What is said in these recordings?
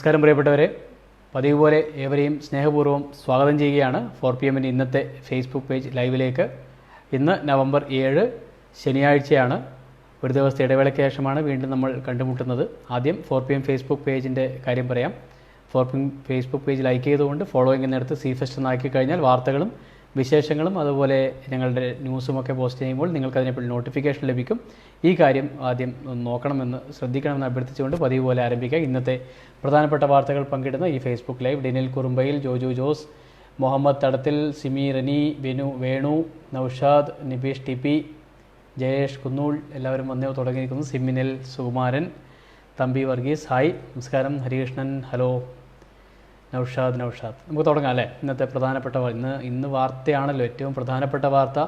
നമസ്കാരം പ്രിയപ്പെട്ടവരെ. പതിവ് പോലെ ഏവരെയും സ്നേഹപൂർവം സ്വാഗതം ചെയ്യുകയാണ് ഫോർ പി എമ്മിന്റെ ഇന്നത്തെ ഫേസ്ബുക്ക് പേജ് ലൈവിലേക്ക് ഇന്ന് നവംബർ ഏഴ് ശനിയാഴ്ചയാണ്. ഒരു ദിവസത്തെ ഇടവേളയ്ക്ക് ശേഷമാണ് വീണ്ടും നമ്മൾ കണ്ടുമുട്ടുന്നത്. ആദ്യം ഫോർ പി എം ഫേസ്ബുക്ക് പേജിന്റെ കാര്യം പറയാം. Four P M Facebook page like ചെയ്തുകൊണ്ട് ഫോളോയിങ് എന്നിടത്ത് സി ഫെസ്റ്റ് എന്നാക്കി കഴിഞ്ഞാൽ വാർത്തകളും വിശേഷങ്ങളും അതുപോലെ ഞങ്ങളുടെ ന്യൂസുമൊക്കെ പോസ്റ്റ് ചെയ്യുമ്പോൾ നിങ്ങൾക്ക് അതിനെപ്പറ്റി നോട്ടിഫിക്കേഷൻ ലഭിക്കും. ഈ കാര്യം ആദ്യം നോക്കണമെന്ന് ശ്രദ്ധിക്കണമെന്ന് അഭ്യർത്ഥിച്ചുകൊണ്ട് പതിവ് പോലെ ആരംഭിക്കുക. ഇന്നത്തെ പ്രധാനപ്പെട്ട വാർത്തകൾ പങ്കിടുന്ന ഈ Facebook live Denil കുറുമ്പയിൽ Joju Jose Muhammad Thadathil Simi Rani Venu Venu Noushad Nibeesh T P Jayesh Kunnool എല്ലാവരും വന്നേ തുടങ്ങിയിരിക്കുന്നു. സിമ്മിനൽ സുകുമാരൻ തമ്പി വർഗീസ് ഹായ് നമസ്കാരം ഹരികൃഷ്ണൻ ഹലോ. നൗഷാദ് നൗഷാദ്. നമുക്ക് തുടങ്ങാം അല്ലേ? ഇന്നത്തെ പ്രധാനപ്പെട്ട ഇന്ന് ഇന്ന് വാർത്തയാണല്ലോ ഏറ്റവും പ്രധാനപ്പെട്ട വാർത്ത.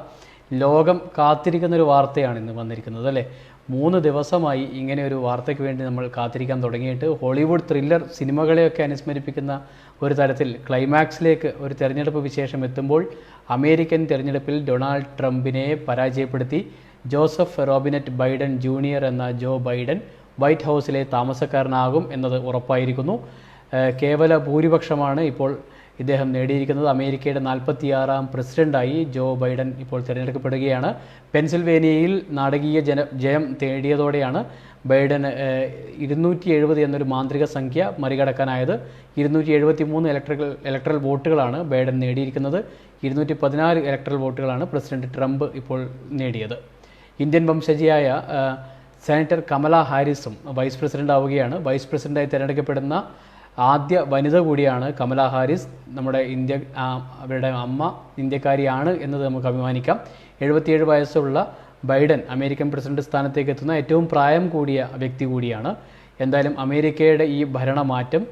ലോകം കാത്തിരിക്കുന്ന ഒരു വാർത്തയാണ് ഇന്ന് വന്നിരിക്കുന്നത് അല്ലേ? മൂന്ന് ദിവസമായി ഇങ്ങനെ ഒരു വാർത്തയ്ക്ക് വേണ്ടി നമ്മൾ കാത്തിരിക്കാൻ തുടങ്ങിയിട്ട് ഹോളിവുഡ് ത്രില്ലർ സിനിമകളെയൊക്കെ അനുസ്മരിപ്പിക്കുന്ന ഒരു തരത്തിൽ ക്ലൈമാക്സിലേക്ക് ഒരു തെരഞ്ഞെടുപ്പ് വിശേഷം എത്തുമ്പോൾ അമേരിക്കൻ തെരഞ്ഞെടുപ്പിൽ ഡൊണാൾഡ് ട്രംപിനെ പരാജയപ്പെടുത്തി. ജോസഫ് റോബിനറ്റ് ബൈഡൻ ജൂനിയർ എന്ന ജോ ബൈഡൻ വൈറ്റ് ഹൗസിലെ താമസക്കാരനാകും എന്നത് ഉറപ്പായിരിക്കുന്നു. കേവല ഭൂരിപക്ഷമാണ് ഇപ്പോൾ ഇദ്ദേഹം നേടിയിരിക്കുന്നത്. അമേരിക്കയുടെ നാൽപ്പത്തിയാറാം പ്രസിഡന്റായി ജോ ബൈഡൻ ഇപ്പോൾ തിരഞ്ഞെടുക്കപ്പെടുകയാണ്. പെൻസിൽവേനിയയിൽ നാടകീയ ജന ജയം നേടിയതോടെയാണ് ബൈഡൻ ഇരുന്നൂറ്റി എഴുപത് എന്നൊരു മാന്ത്രിക സംഖ്യ മറികടക്കാനായത്. ഇരുന്നൂറ്റി എഴുപത്തി മൂന്ന് ഇലക്ട്രിക്കൽ ഇലക്ട്രൽ വോട്ടുകളാണ് ബൈഡൻ നേടിയിരിക്കുന്നത്. ഇരുന്നൂറ്റി പതിനാല് ഇലക്ട്രൽ വോട്ടുകളാണ് പ്രസിഡന്റ് ട്രംപ് ഇപ്പോൾ നേടിയത്. ഇന്ത്യൻ വംശജിയായ സെനറ്റർ കമല ഹാരിസും വൈസ് പ്രസിഡന്റ് ആവുകയാണ് വൈസ് പ്രസിഡന്റായി തിരഞ്ഞെടുക്കപ്പെടുന്ന ആദ്യ വനിത കൂടിയാണ് കമലാ ഹാരിസ്. നമ്മുടെ ഇന്ത്യ അവരുടെ അമ്മ ഇന്ത്യക്കാരിയാണ് എന്നത് നമുക്ക് അഭിമാനിക്കാം. എഴുപത്തിയേഴ് വയസ്സുള്ള ബൈഡൻ അമേരിക്കൻ പ്രസിഡന്റ് സ്ഥാനത്തേക്ക് എത്തുന്ന ഏറ്റവും പ്രായം കൂടിയ വ്യക്തി കൂടിയാണ്. എന്തായാലും അമേരിക്കയുടെ ഈ ഭരണമാറ്റം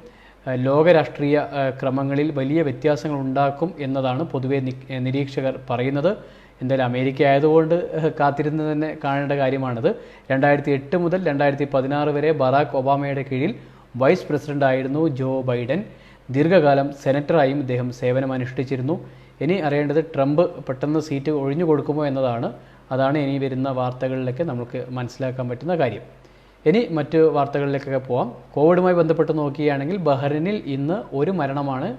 ആ, ലോക രാഷ്ട്രീയ ആ, ക്രമങ്ങളിൽ വലിയ വ്യത്യാസങ്ങൾ ഉണ്ടാക്കും എന്നതാണ് പൊതുവെ നിരീക്ഷകർ പറയുന്നത്. എന്തായാലും അമേരിക്ക ആയതുകൊണ്ട് കാത്തിരുന്ന് തന്നെ കാണേണ്ട കാര്യമാണിത്. രണ്ടായിരത്തി എട്ട് മുതൽ രണ്ടായിരത്തി പതിനാറ് വരെ ബറാക്ക് ഒബാമയുടെ കീഴിൽ വൈസ് പ്രസിഡന്റായിരുന്നു ജോ ബൈഡൻ. ദീർഘകാലം സെനറ്ററായും ഇദ്ദേഹം സേവനമനുഷ്ഠിച്ചിരുന്നു. ഇനി അറിയേണ്ടത് ട്രംപ് പെട്ടെന്ന് സീറ്റ് ഒഴിഞ്ഞു കൊടുക്കുമോ എന്നതാണ്. അതാണ് ഇനി വരുന്ന വാർത്തകളിലൊക്കെ നമുക്ക് മനസ്സിലാക്കാൻ പറ്റുന്ന കാര്യം. ഇനി മറ്റ് വാർത്തകളിലേക്കൊക്കെ പോവാം. കോവിഡുമായി ബന്ധപ്പെട്ട് നോക്കുകയാണെങ്കിൽ ബഹ്റിനിൽ ഇന്ന് ഒരു മരണമാണ്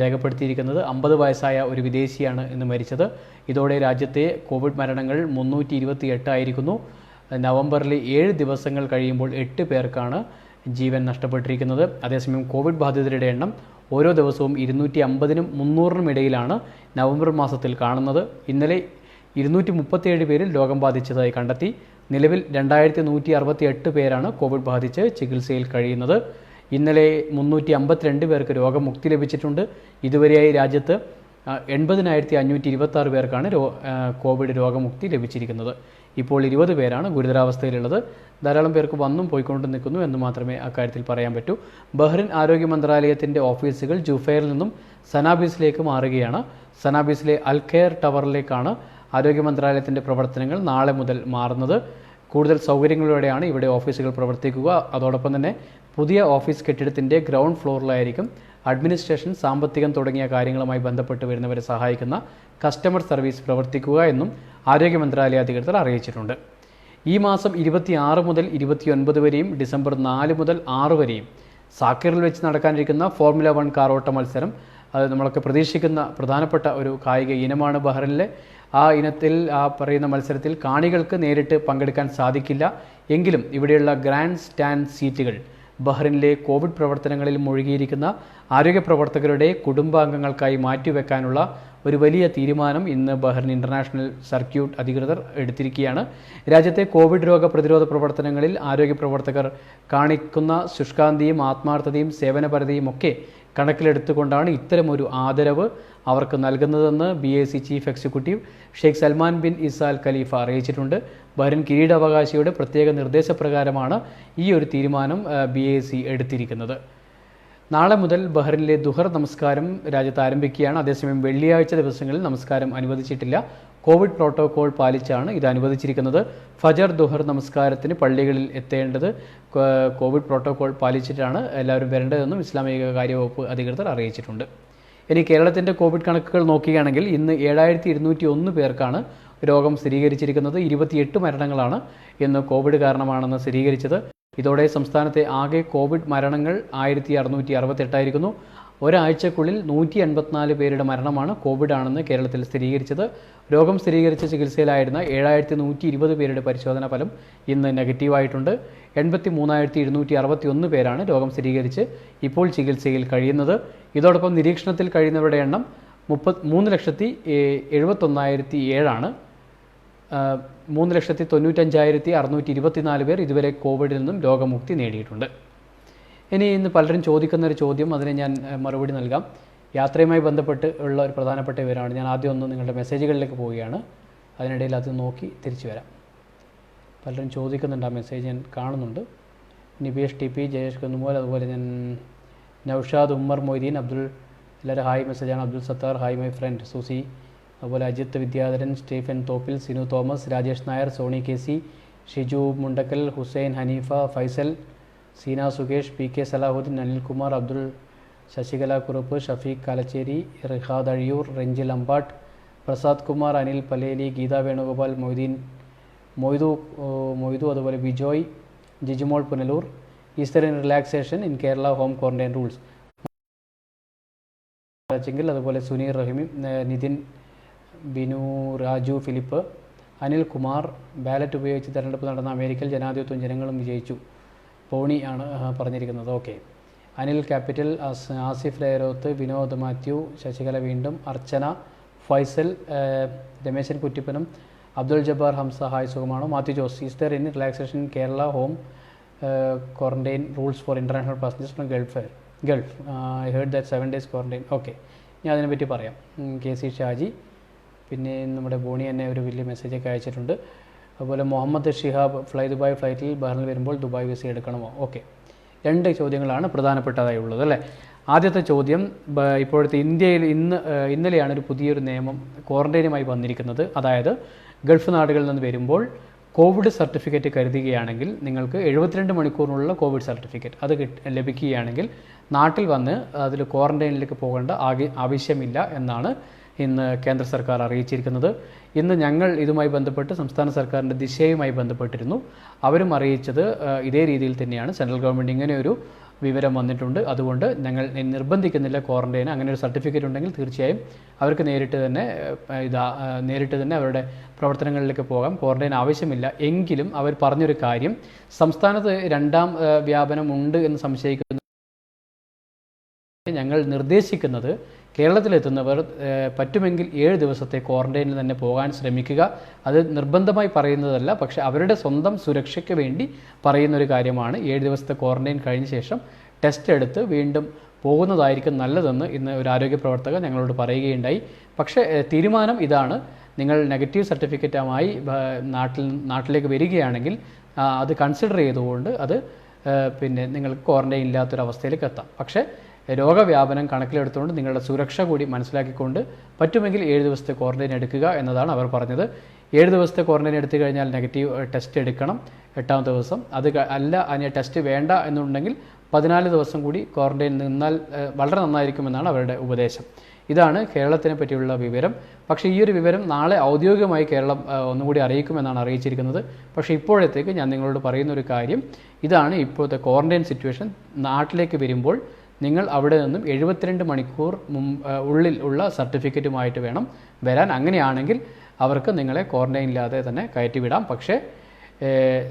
രേഖപ്പെടുത്തിയിരിക്കുന്നത്. അമ്പത് വയസ്സായ ഒരു വിദേശിയാണ് ഇന്ന് മരിച്ചത്. ഇതോടെ രാജ്യത്തെ കോവിഡ് മരണങ്ങൾ മുന്നൂറ്റി ഇരുപത്തി എട്ടായിരിക്കുന്നു നവംബറിൽ ഏഴ് ദിവസങ്ങൾ കഴിയുമ്പോൾ എട്ട് പേർക്കാണ് ജീവൻ നഷ്ടപ്പെട്ടിരിക്കുന്നത്. അതേസമയം കോവിഡ് ബാധിതരുടെ എണ്ണം ഓരോ ദിവസവും ഇരുന്നൂറ്റി അമ്പതിനും മുന്നൂറിനും ഇടയിലാണ് നവംബർ മാസത്തിൽ കാണുന്നത്. ഇന്നലെ ഇരുന്നൂറ്റി മുപ്പത്തിയേഴ് പേരിൽ രോഗം ബാധിച്ചതായി കണ്ടെത്തി. നിലവിൽ രണ്ടായിരത്തി നൂറ്റി അറുപത്തി എട്ട് പേരാണ് കോവിഡ് ബാധിച്ച് ചികിത്സയിൽ കഴിയുന്നത്. ഇന്നലെ മുന്നൂറ്റി അമ്പത്തിരണ്ട് പേർക്ക് രോഗമുക്തി ലഭിച്ചിട്ടുണ്ട്. ഇതുവരെയായി രാജ്യത്ത് എൺപതിനായിരത്തി അഞ്ഞൂറ്റി ഇരുപത്തി ആറ് പേർക്കാണ് കോവിഡ് രോഗമുക്തി ലഭിച്ചിരിക്കുന്നത്. ഇപ്പോൾ ഇരുപത് പേരാണ് ഗുരുതരാവസ്ഥയിലുള്ളത്. ധാരാളം പേർക്ക് വന്നും പോയിക്കൊണ്ട് നിൽക്കുന്നു എന്ന് മാത്രമേ അക്കാര്യത്തിൽ പറയാൻ പറ്റൂ. ബഹ്റിൻ ആരോഗ്യ മന്ത്രാലയത്തിന്റെ ഓഫീസുകൾ ജുഫൈറിൽ നിന്നും സനാബീസിലേക്ക് മാറുകയാണ്. സനാബീസിലെ അൽഖെയർ ടവറിലേക്കാണ് ആരോഗ്യ മന്ത്രാലയത്തിന്റെ പ്രവർത്തനങ്ങൾ നാളെ മുതൽ മാറുന്നത്. കൂടുതൽ സൗകര്യങ്ങളോടെയാണ് ഇവിടെ ഓഫീസുകൾ പ്രവർത്തിക്കുക. അതോടൊപ്പം തന്നെ പുതിയ ഓഫീസ് കെട്ടിടത്തിന്റെ ഗ്രൗണ്ട് ഫ്ലോറിലായിരിക്കും അഡ്മിനിസ്ട്രേഷൻ സാമ്പത്തികം തുടങ്ങിയ കാര്യങ്ങളുമായി ബന്ധപ്പെട്ട് വരുന്നവരെ സഹായിക്കുന്ന കസ്റ്റമർ സർവീസ് പ്രവർത്തിക്കുക എന്നും ആരോഗ്യ മന്ത്രാലയ അധികൃതർ അറിയിച്ചിട്ടുണ്ട്. ഈ മാസം ഇരുപത്തിയാറ് മുതൽ ഇരുപത്തിയൊൻപത് വരെയും ഡിസംബർ നാല് മുതൽ ആറ് വരെയും സാക്കറിൽ വെച്ച് നടക്കാനിരിക്കുന്ന ഫോർമുല വൺ കാറോട്ട മത്സരം അത് നമ്മളൊക്കെ പ്രതീക്ഷിക്കുന്ന പ്രധാനപ്പെട്ട ഒരു കായിക ഇനമാണ് ബഹ്റിനിലെ. ആ ഇനത്തിൽ ആ പറയുന്ന മത്സരത്തിൽ കാണികൾക്ക് നേരിട്ട് പങ്കെടുക്കാൻ സാധിക്കില്ല. എങ്കിലും ഇവിടെയുള്ള ഗ്രാൻഡ് സ്റ്റാൻഡ് സീറ്റുകൾ ബഹ്റിനിലെ കോവിഡ് പ്രവർത്തനങ്ങളിൽ മുഴുകിയിരിക്കുന്ന ആരോഗ്യ പ്രവർത്തകരുടെ കുടുംബാംഗങ്ങൾക്കായി മാറ്റിവെക്കാനുള്ള ഒരു വലിയ തീരുമാനം ഇന്ന് ബഹ്റിൻ ഇന്റർനാഷണൽ സർക്യൂട്ട് അധികൃതർ എടുത്തിരിക്കുകയാണ്. രാജ്യത്തെ കോവിഡ് രോഗ പ്രതിരോധ പ്രവർത്തനങ്ങളിൽ ആരോഗ്യ പ്രവർത്തകർ കാണിക്കുന്ന ശുഷ്കാന്തിയും ആത്മാർത്ഥതയും സേവനപരതയും ഒക്കെ കണക്കിലെടുത്തുകൊണ്ടാണ് ഇത്തരമൊരു ആദരവ് അവർക്ക് നൽകുന്നതെന്ന് B A C chief executive Sheikh Salman bin Isa Al Khalifa അറിയിച്ചിട്ടുണ്ട്. ബഹ്റിൻ കിരീടാവകാശിയുടെ പ്രത്യേക നിർദ്ദേശപ്രകാരമാണ് ഈ ഒരു തീരുമാനം ബി എ സി എടുത്തിരിക്കുന്നത്. നാളെ മുതൽ ബഹ്റിനിലെ ദുഹർ നമസ്കാരം രാജ്യത്ത് ആരംഭിക്കുകയാണ്. അതേസമയം വെള്ളിയാഴ്ച ദിവസങ്ങളിൽ നമസ്കാരം അനുവദിച്ചിട്ടില്ല. കോവിഡ് പ്രോട്ടോകോൾ പാലിച്ചാണ് ഇത് അനുവദിച്ചിരിക്കുന്നത്. ഫജർ ദുഹർ നമസ്കാരത്തിന് പള്ളികളിൽ എത്തേണ്ടത് കോവിഡ് പ്രോട്ടോകോൾ പാലിച്ചിട്ടാണ് എല്ലാവരും വരേണ്ടതെന്നും ഇസ്ലാമിക കാര്യവകുപ്പ് അധികൃതർ അറിയിച്ചിട്ടുണ്ട്. ഇനി കേരളത്തിന്റെ കോവിഡ് കണക്കുകൾ നോക്കുകയാണെങ്കിൽ ഇന്ന് ഏഴായിരത്തി ഇരുന്നൂറ്റി ഒന്ന് പേർക്കാണ് രോഗം സ്ഥിരീകരിച്ചിരിക്കുന്നത്. ഇരുപത്തിയെട്ട് മരണങ്ങളാണ് ഇന്ന് കോവിഡ് കാരണമാണെന്ന് സ്ഥിരീകരിച്ചത്. ഇതോടെ സംസ്ഥാനത്തെ ആകെ കോവിഡ് മരണങ്ങൾ ആയിരത്തി അറുന്നൂറ്റി അറുപത്തെട്ടായിരിക്കുന്നു ഒരാഴ്ചക്കുള്ളിൽ നൂറ്റി എൺപത്തിനാല് പേരുടെ മരണമാണ് കോവിഡ് ആണെന്ന് കേരളത്തിൽ സ്ഥിരീകരിച്ചത്. രോഗം സ്ഥിരീകരിച്ച ചികിത്സയിലായിരുന്ന ഏഴായിരത്തി നൂറ്റി ഇരുപത് പേരുടെ പരിശോധനാ ഫലം ഇന്ന് നെഗറ്റീവായിട്ടുണ്ട്. എൺപത്തി മൂന്നായിരത്തി ഇരുന്നൂറ്റി അറുപത്തി ഒന്ന് പേരാണ് രോഗം സ്ഥിരീകരിച്ച് ഇപ്പോൾ ചികിത്സയിൽ കഴിയുന്നത്. ഇതോടൊപ്പം നിരീക്ഷണത്തിൽ കഴിയുന്നവരുടെ എണ്ണം മുപ്പത് മൂന്ന് ലക്ഷത്തി എഴുപത്തൊന്നായിരത്തി ഏഴാണ് മൂന്ന് ലക്ഷത്തി തൊണ്ണൂറ്റഞ്ചായിരത്തി അറുന്നൂറ്റി ഇരുപത്തിനാല് പേർ ഇതുവരെ കോവിഡിൽ നിന്നും രോഗമുക്തി നേടിയിട്ടുണ്ട്. ഇനി ഇന്ന് പലരും ചോദിക്കുന്ന ഒരു ചോദ്യം അതിന് ഞാൻ മറുപടി നൽകാം. യാത്രയുമായി ബന്ധപ്പെട്ട് ഉള്ള ഒരു പ്രധാനപ്പെട്ട വിവരമാണ്. ഞാൻ ആദ്യം ഒന്ന് നിങ്ങളുടെ മെസ്സേജുകളിലേക്ക് പോവുകയാണ്. അതിനിടയിൽ അത് നോക്കി തിരിച്ചു വരാം. പലരും ചോദിക്കുന്നുണ്ട് ആ മെസ്സേജ് ഞാൻ കാണുന്നുണ്ട്. നിബേഷ് ടി പി ജയേഷ് കുന്നുമോൽ അതുപോലെ ഞാൻ നൗഷാദ് ഉമ്മർ മൊയ്തീൻ അബ്ദുൾ എല്ലാവരും ഹായ് മെസ്സേജാണ്. Abdul Sathar hi my friend Susi അതുപോലെ Ajith Vidyadharan Stephen Thoppil Sinu Thomas Rajesh Nair Soni K C Shiju Mundakkal Hussain Hanifa Faisal Seena Sukesh P K Salahuddin Anilkumar Abdul Sasikala Kurup Shafeeq Kalacheri Rihad Azhiyur Renjil Ambatt Prasad Kumar Anil Paleli Geetha Venugopal Moideen Moidu Moidu അതുപോലെ Bijoy Jijimol Punalur Easter in relaxation in Kerala home quarantine rules. ചെങ്കിൽ അതുപോലെ Suneer Rahimi Nithin Binu Raju Philip Anil Kumar ballot ഉപയോഗിച്ച് തെരഞ്ഞെടുപ്പ് നടന്ന അമേരിക്കയിൽ ജനാധിപത്യവും ജനങ്ങളും വിജയിച്ചു. പോണി ആണ് പറഞ്ഞിരിക്കുന്നത്. ഓക്കെ. അനിൽ ക്യാപിറ്റൽ ആസ്- ആസിഫ് ലേരോത്ത് വിനോദ് മാത്യു ശശികല വീണ്ടും അർച്ചന ഫൈസൽ രമേശൻ കുറ്റിപ്പനും അബ്ദുൾ ജബ്ബാർ ഹംസ ഹായ് സുഖമാണോ? Mathew Jose Easter in relaxation Kerala home quarantine rules for international passengers from Gulf Gulf I heard that seven days quarantine okay ഞാൻ അതിനെപ്പറ്റി പറയാം. കെ സി ഷാജി പിന്നെ നമ്മുടെ ബോണി തന്നെ ഒരു വലിയ മെസ്സേജൊക്കെ അയച്ചിട്ടുണ്ട്. അതുപോലെ മുഹമ്മദ് ഷിഹാബ് ഫ്ലൈ ദുബായ് ഫ്ലൈറ്റിൽ ബഹറിൽ വരുമ്പോൾ ദുബായ് വിസ എടുക്കണമോ? ഓക്കെ രണ്ട് ചോദ്യങ്ങളാണ് പ്രധാനപ്പെട്ടതായി ഉള്ളത് അല്ലേ? ആദ്യത്തെ ചോദ്യം ഇപ്പോഴത്തെ ഇന്ത്യയിൽ ഇന്ന് ഇന്നലെയാണ് ഒരു പുതിയൊരു നിയമം ക്വാറന്റൈനുമായി വന്നിരിക്കുന്നത്. അതായത് ഗൾഫ് നാടുകളിൽ നിന്ന് വരുമ്പോൾ കോവിഡ് സർട്ടിഫിക്കറ്റ് കരുതുകയാണെങ്കിൽ നിങ്ങൾക്ക് എഴുപത്തിരണ്ട് മണിക്കൂറിനുള്ള കോവിഡ് സർട്ടിഫിക്കറ്റ് അത് ലഭിക്കുകയാണെങ്കിൽ നാട്ടിൽ വന്ന് അതിൽ ക്വാറന്റൈനിലേക്ക് പോകേണ്ട ആവശ്യമില്ല എന്നാണ് ഇന്ന് കേന്ദ്ര സർക്കാർ അറിയിച്ചിരിക്കുന്നത്. ഇന്ന് ഞങ്ങൾ ഇതുമായി ബന്ധപ്പെട്ട് സംസ്ഥാന സർക്കാരിന്റെ ദിശയുമായി ബന്ധപ്പെട്ടിരുന്നു. അവരും അറിയിച്ചത് ഇതേ രീതിയിൽ തന്നെയാണ്. സെൻട്രൽ ഗവൺമെന്റ് ഇങ്ങനെയൊരു വിവരം വന്നിട്ടുണ്ട്. അതുകൊണ്ട് ഞങ്ങൾ നിർബന്ധിക്കുന്നില്ല ക്വാറന്റൈൻ അങ്ങനെ ഒരു സർട്ടിഫിക്കറ്റ് ഉണ്ടെങ്കിൽ തീർച്ചയായും അവർക്ക് നേരിട്ട് തന്നെ ഇതാ നേരിട്ട് തന്നെ അവരുടെ പ്രവർത്തനങ്ങളിലേക്ക് പോകാം. ക്വാറന്റൈൻ ആവശ്യമില്ല. എങ്കിലും അവർ പറഞ്ഞൊരു കാര്യം സംസ്ഥാനത്ത് രണ്ടാം ആ, വ്യാപനം ഉണ്ട് എന്ന് സംശയിക്കുന്ന ഞങ്ങൾ നിർദ്ദേശിക്കുന്നത് കേരളത്തിലെത്തുന്നവർ പറ്റുമെങ്കിൽ ഏഴ് ദിവസത്തെ ക്വാറന്റൈനിൽ തന്നെ പോകാൻ ശ്രമിക്കുക. അത് നിർബന്ധമായി പറയുന്നതല്ല പക്ഷെ അവരുടെ സ്വന്തം സുരക്ഷയ്ക്ക് വേണ്ടി പറയുന്നൊരു കാര്യമാണ്. ഏഴ് ദിവസത്തെ ക്വാറന്റൈൻ കഴിഞ്ഞ ശേഷം ടെസ്റ്റ് എടുത്ത് വീണ്ടും പോകുന്നതായിരിക്കും നല്ലതെന്ന് ഇന്ന് ഒരു ആരോഗ്യ പ്രവർത്തകർ ഞങ്ങളോട് പറയുകയുണ്ടായി. പക്ഷേ തീരുമാനം ഇതാണ്. നിങ്ങൾ നെഗറ്റീവ് സർട്ടിഫിക്കറ്റുമായി നാട്ടിൽ നാട്ടിലേക്ക് വരികയാണെങ്കിൽ അത് കൺസിഡർ ചെയ്തുകൊണ്ട് അത് പിന്നെ നിങ്ങൾക്ക് ക്വാറന്റൈൻ ഇല്ലാത്തൊരവസ്ഥയിലേക്ക് എത്താം. പക്ഷേ രോഗവ്യാപനം കണക്കിലെടുത്തുകൊണ്ട് നിങ്ങളുടെ സുരക്ഷ കൂടി മനസ്സിലാക്കിക്കൊണ്ട് പറ്റുമെങ്കിൽ ഏഴ് ദിവസത്തെ ക്വാറന്റൈൻ എടുക്കുക എന്നതാണ് അവർ പറഞ്ഞത്. ഏഴ് ദിവസത്തെ ക്വാറന്റൈൻ എടുത്തു കഴിഞ്ഞാൽ നെഗറ്റീവ് ടെസ്റ്റ് എടുക്കണം എട്ടാമത്തെ ദിവസം. അത് അല്ല അതിന് ടെസ്റ്റ് വേണ്ട എന്നുണ്ടെങ്കിൽ പതിനാല് ദിവസം കൂടി ക്വാറന്റൈൻ നിന്നാൽ വളരെ നന്നായിരിക്കുമെന്നാണ് അവരുടെ ഉപദേശം. ഇതാണ് കേരളത്തിനെ പറ്റിയുള്ള വിവരം. പക്ഷേ ഈ ഒരു വിവരം നാളെ ഔദ്യോഗികമായി കേരളം ഒന്നുകൂടി അറിയിക്കുമെന്നാണ് അറിയിച്ചിരിക്കുന്നത്. പക്ഷേ ഇപ്പോഴത്തേക്ക് ഞാൻ നിങ്ങളോട് പറയുന്ന ഒരു കാര്യം. ഇതാണ് ഇപ്പോഴത്തെ ക്വാറന്റൈൻ സിറ്റുവേഷൻ. നാട്ടിലേക്ക് വരുമ്പോൾ നിങ്ങൾ അവിടെ നിന്നും എഴുപത്തിരണ്ട് മണിക്കൂർ ഉള്ളിൽ ഉള്ള സർട്ടിഫിക്കറ്റുമായിട്ട് വേണം വരാൻ. അങ്ങനെയാണെങ്കിൽ അവർക്ക് നിങ്ങളെ ക്വാറന്റൈനില്ലാതെ തന്നെ കയറ്റിവിടാം. പക്ഷേ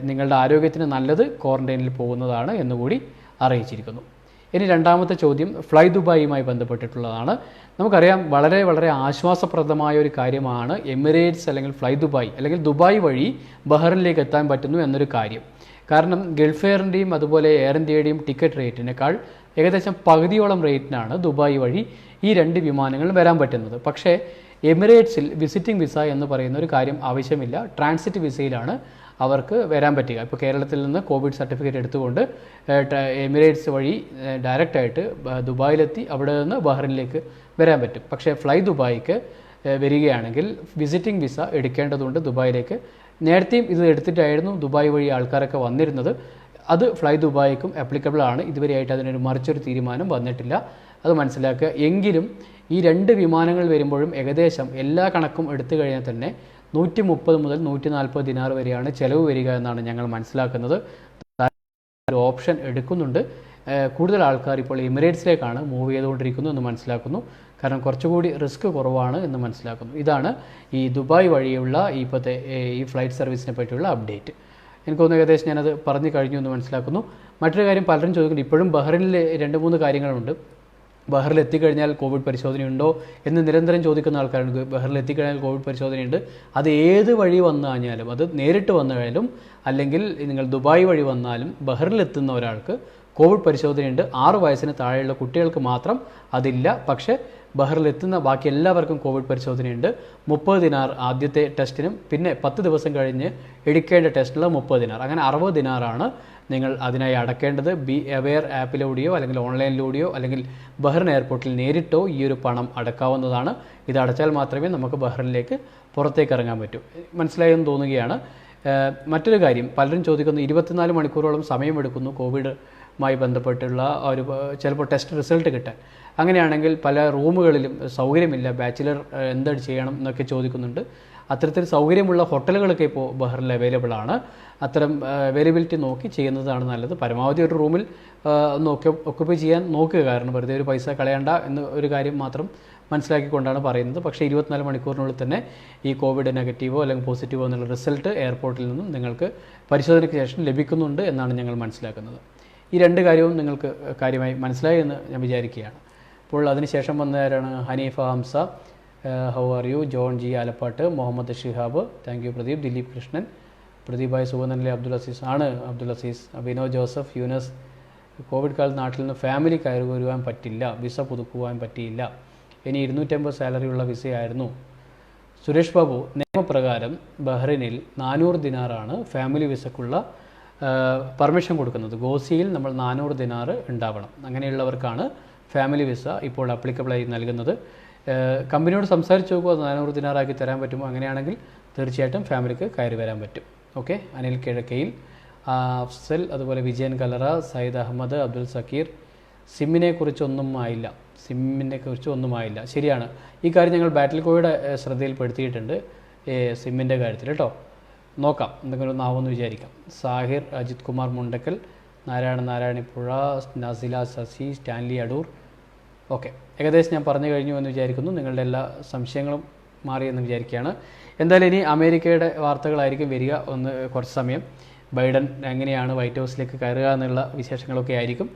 നിങ്ങളുടെ ആരോഗ്യത്തിന് നല്ലത് ക്വാറന്റൈനിൽ പോകുന്നതാണ് എന്നുകൂടി അറിയിച്ചിരിക്കുന്നു. ഇനി രണ്ടാമത്തെ ചോദ്യം ഫ്ലൈ ദുബായിയുമായി ബന്ധപ്പെട്ടിട്ടുള്ളതാണ്. നമുക്കറിയാം വളരെ വളരെ ആശ്വാസപ്രദമായ ഒരു കാര്യമാണ് എമിറേറ്റ്സ് അല്ലെങ്കിൽ ഫ്ലൈ ദുബായ് അല്ലെങ്കിൽ ദുബായ് വഴി ബഹ്റിനിലേക്ക് എത്താൻ പറ്റുന്നു എന്നൊരു കാര്യം. കാരണം ഗൾഫ് എയറിന്റെയും അതുപോലെ എയർ ഇന്ത്യയുടെയും ടിക്കറ്റ് റേറ്റിനേക്കാൾ ഏകദേശം പകുതിയോളം റേറ്റിനാണ് ദുബായ് വഴി ഈ രണ്ട് വിമാനങ്ങൾ വരാൻ പറ്റുന്നത്. പക്ഷേ എമിറേറ്റ്സിൽ വിസിറ്റിംഗ് വിസ എന്ന് പറയുന്ന ഒരു കാര്യം ആവശ്യമില്ല. ട്രാൻസിറ്റ് വിസയിലാണ് അവർക്ക് വരാൻ പറ്റുക. ഇപ്പോൾ കേരളത്തിൽ നിന്ന് കോവിഡ് സർട്ടിഫിക്കറ്റ് എടുത്തുകൊണ്ട് എമിറേറ്റ്സ് വഴി ഡയറക്റ്റായിട്ട് ദുബായിലെത്തി അവിടെ നിന്ന് ബഹ്റിനിലേക്ക് വരാൻ പറ്റും. പക്ഷേ ഫ്ലൈ ദുബായിക്ക് വരികയാണെങ്കിൽ വിസിറ്റിംഗ് വിസ എടുക്കേണ്ടതുണ്ട് ദുബായിലേക്ക്. നേരത്തെയും ഇത് എടുത്തിട്ടായിരുന്നു ദുബായ് വഴി ആൾക്കാരൊക്കെ വന്നിരുന്നത്. അത് ഫ്ലൈ ദുബായിക്കും ആപ്ലിക്കബിൾ ആണ്. ഇതുവരെയായിട്ട് അതിനൊരു മറിച്ചൊരു തീരുമാനം വന്നിട്ടില്ല. അത് മനസ്സിലാക്കുക. എങ്കിലും ഈ രണ്ട് വിമാനങ്ങൾ വരുമ്പോഴും ഏകദേശം എല്ലാ കണക്കും എടുത്തു കഴിഞ്ഞാൽ തന്നെ നൂറ്റി മുപ്പത് മുതൽ നൂറ്റി നാൽപ്പത് ദിനാർ വരെയാണ് ചിലവ് വരിക എന്നാണ് ഞങ്ങൾ മനസ്സിലാക്കുന്നത്. ഒരു ഓപ്ഷൻ എടുക്കുന്നുണ്ട്. കൂടുതൽ ആൾക്കാർ ഇപ്പോൾ എമിറേറ്റ്സിലേക്കാണ് മൂവ് ചെയ്തുകൊണ്ടിരിക്കുന്നു എന്ന് മനസ്സിലാക്കുന്നു. കാരണം കുറച്ചുകൂടി റിസ്ക് കുറവാണ് എന്ന് മനസ്സിലാക്കുന്നു. ഇതാണ് ഈ ദുബായ് വഴിയുള്ള ഇപ്പോഴത്തെ ഈ ഫ്ലൈറ്റ് സർവീസിനെ പറ്റിയുള്ള അപ്ഡേറ്റ്. എനിക്ക് തോന്നുന്നു ഏകദേശം ഞാനത് പറഞ്ഞു കഴിഞ്ഞു എന്ന് മനസ്സിലാക്കുന്നു. മറ്റൊരു കാര്യം പലരും ചോദിക്കുന്നു ഇപ്പോഴും ബഹ്റിനിൽ രണ്ട് മൂന്ന് കാര്യങ്ങളുണ്ട്. ബഹ്റിൽ എത്തിക്കഴിഞ്ഞാൽ കോവിഡ് പരിശോധനയുണ്ടോ എന്ന് നിരന്തരം ചോദിക്കുന്ന ആൾക്കാരുണ്ട്. ബഹ്റിൽ എത്തിക്കഴിഞ്ഞാൽ കോവിഡ് പരിശോധനയുണ്ട്. അത് ഏത് വഴി വന്നു കഴിഞ്ഞാലും അത് നേരിട്ട് വന്നു കഴിഞ്ഞാലും അല്ലെങ്കിൽ നിങ്ങൾ ദുബായ് വഴി വന്നാലും ബഹ്റിൽ എത്തുന്ന ഒരാൾക്ക് കോവിഡ് പരിശോധനയുണ്ട്. ആറ് വയസ്സിന് താഴെയുള്ള കുട്ടികൾക്ക് മാത്രം അതില്ല. പക്ഷേ ബഹ്റിൽ എത്തുന്ന ബാക്കി എല്ലാവർക്കും കോവിഡ് പരിശോധനയുണ്ട്. മുപ്പത് ദിനാർ ആദ്യത്തെ ടെസ്റ്റിനും പിന്നെ പത്ത് ദിവസം കഴിഞ്ഞ് എടുക്കേണ്ട ടെസ്റ്റിനുള്ള മുപ്പത് ദിനാർ. അങ്ങനെ അറുപത് ദിനാറാണ് നിങ്ങൾ അതിനായി അടക്കേണ്ടത്. ബി അവെയർ ആപ്പിലൂടെയോ അല്ലെങ്കിൽ ഓൺലൈനിലൂടെയോ അല്ലെങ്കിൽ ബഹ്റിൻ എയർപോർട്ടിൽ നേരിട്ടോ ഈ ഒരു പണം അടക്കാവുന്നതാണ്. ഇത് അടച്ചാൽ മാത്രമേ നമുക്ക് ബഹ്റിനിലേക്ക് പുറത്തേക്ക് ഇറങ്ങാൻ പറ്റൂ. മനസ്സിലായെന്ന് തോന്നുകയാണ്. മറ്റൊരു കാര്യം. പലരും ചോദിക്കുന്നു ഇരുപത്തിനാല് മണിക്കൂറോളം സമയമെടുക്കുന്നു കോവിഡുമായി ബന്ധപ്പെട്ടുള്ള ഒരു ചിലപ്പോൾ ടെസ്റ്റ് റിസൾട്ട് കിട്ടാൻ. അങ്ങനെയാണെങ്കിൽ പല റൂമുകളിലും സൗകര്യമില്ല. ബാച്ചിലർ എന്താണ് ചെയ്യണം എന്നൊക്കെ ചോദിക്കുന്നുണ്ട്. അത്തരത്തിൽ സൗകര്യമുള്ള ഹോട്ടലുകളൊക്കെ ഇപ്പോൾ ബഹറിൽ അവൈലബിൾ ആണ്. അത്തരം അവൈലബിലിറ്റി നോക്കി ചെയ്യുന്നതാണ് നല്ലത്. പരമാവധി ഒരു റൂമിൽ നോക്കി ഒക്കുപ്പൈ ചെയ്യാൻ നോക്കുക. കാരണം വെറുതെ ഒരു പൈസ കളയണ്ട എന്ന ഒരു കാര്യം മാത്രം മനസ്സിലാക്കിക്കൊണ്ടാണ് പറയുന്നത്. പക്ഷേ ഇരുപത്തിനാല് മണിക്കൂറിനുള്ളിൽ തന്നെ ഈ കോവിഡ് നെഗറ്റീവോ അല്ലെങ്കിൽ പോസിറ്റീവോ എന്നുള്ള റിസൾട്ട് എയർപോർട്ടിൽ നിന്നും നിങ്ങൾക്ക് പരിശോധനയ്ക്ക് ശേഷം ലഭിക്കുന്നുണ്ട് എന്നാണ് ഞങ്ങൾ മനസ്സിലാക്കുന്നത്. ഈ രണ്ട് കാര്യവും നിങ്ങൾക്ക് കാര്യമായി മനസ്സിലായി എന്ന് ഞാൻ വിചാരിക്കുകയാണ്. അപ്പോൾ അതിനുശേഷം വന്നവരാണ് Hanifa Hamsa how are you? John G Alappatt Muhammad Shihab thank you Pradeep Dileep Krishnan പ്രദീപായി സുഗന്ധനിലെ അബ്ദുൽ അസീസ് ആണ് അബ്ദുൽ അസീസ്. വിനോദ് ജോസഫ് യൂനസ് കോവിഡ് കാലത്ത് നാട്ടിൽ നിന്ന് ഫാമിലി കയറി വരുവാൻ പറ്റില്ല വിസ പുതുക്കുവാൻ പറ്റിയില്ല. ഇനി ഇരുന്നൂറ്റമ്പത് സാലറിയുള്ള വിസയായിരുന്നു. സുരേഷ് ബാബു നിയമപ്രകാരം ബഹ്റിനിൽ നാനൂറ് ദിനാറാണ് ഫാമിലി വിസക്കുള്ള പെർമിഷൻ കൊടുക്കുന്നത്. ഗോസിയിൽ നമ്മൾ നാനൂറ് ദിനാറ് ഉണ്ടാവണം. അങ്ങനെയുള്ളവർക്കാണ് ഫാമിലി വിസ ഇപ്പോൾ അപ്ലിക്കബിളായി നൽകുന്നത്. കമ്പനിയോട് സംസാരിച്ച് നോക്കുമ്പോൾ അത് നാനൂറ് ദിനാറാക്കി തരാൻ പറ്റുമോ? അങ്ങനെയാണെങ്കിൽ തീർച്ചയായിട്ടും ഫാമിലിക്ക് കയറി വരാൻ പറ്റും. ഓക്കെ അനിൽ കിഴക്കയിൽ അഫ്സൽ അതുപോലെ വിജയൻ കലറ സയ്യിദ് അഹമ്മദ് അബ്ദുൽ സക്കീർ സിമ്മിനെ കുറിച്ചൊന്നും ആയില്ല. സിമ്മിനെ കുറിച്ച് ഒന്നും ആയില്ല. ശരിയാണ്. ഈ കാര്യം ഞങ്ങൾ ബാറ്റിൽ കോയുടെ ശ്രദ്ധയിൽപ്പെടുത്തിയിട്ടുണ്ട്. സിമ്മിന്റെ കാര്യത്തിൽ കേട്ടോ. നോക്കാം. എന്തെങ്കിലും ഒന്നാവുമെന്ന് വിചാരിക്കാം. സാഹിർ അജിത് കുമാർ മുണ്ടക്കൽ നാരായണ നാരായണിപ്പുഴ നസില ശശി സ്റ്റാൻലി അടൂർ. ഓക്കെ. ഏകദേശം ഞാൻ പറഞ്ഞു കഴിഞ്ഞു എന്ന് വിചാരിക്കുന്നു. നിങ്ങളുടെ എല്ലാ സംശയങ്ങളും മാറിയെന്ന് വിചാരിക്കുകയാണ്. എന്തായാലും ഇനി അമേരിക്കയുടെ വാർത്തകളായിരിക്കും വരിക ഒന്ന് കുറച്ച് സമയം. ബൈഡൻ എങ്ങനെയാണ് വൈറ്റ് ഹൗസിലേക്ക് കയറുക എന്നുള്ള വിശേഷങ്ങളൊക്കെ ആയിരിക്കും.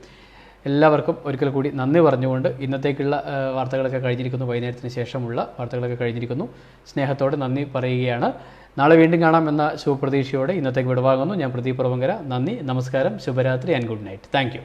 എല്ലാവർക്കും ഒരിക്കൽ കൂടി നന്ദി പറഞ്ഞുകൊണ്ട് ഇന്നത്തേക്കുള്ള വാർത്തകളൊക്കെ കഴിഞ്ഞിരിക്കുന്നു. വൈകുന്നേരത്തിന് ശേഷമുള്ള വാർത്തകളൊക്കെ കഴിഞ്ഞിരിക്കുന്നു. സ്നേഹത്തോടെ നന്ദി പറയുകയാണ്. നാളെ വീണ്ടും കാണാം എന്ന ശുഭപ്രതീക്ഷയോടെ ഇന്നത്തേക്ക് വിടവാകുന്നു ഞാൻ പ്രദീപ് പ്രഭങ്കര. നന്ദി നമസ്കാരം ശുഭരാത്രി ആൻഡ് ഗുഡ് നൈറ്റ് താങ്ക്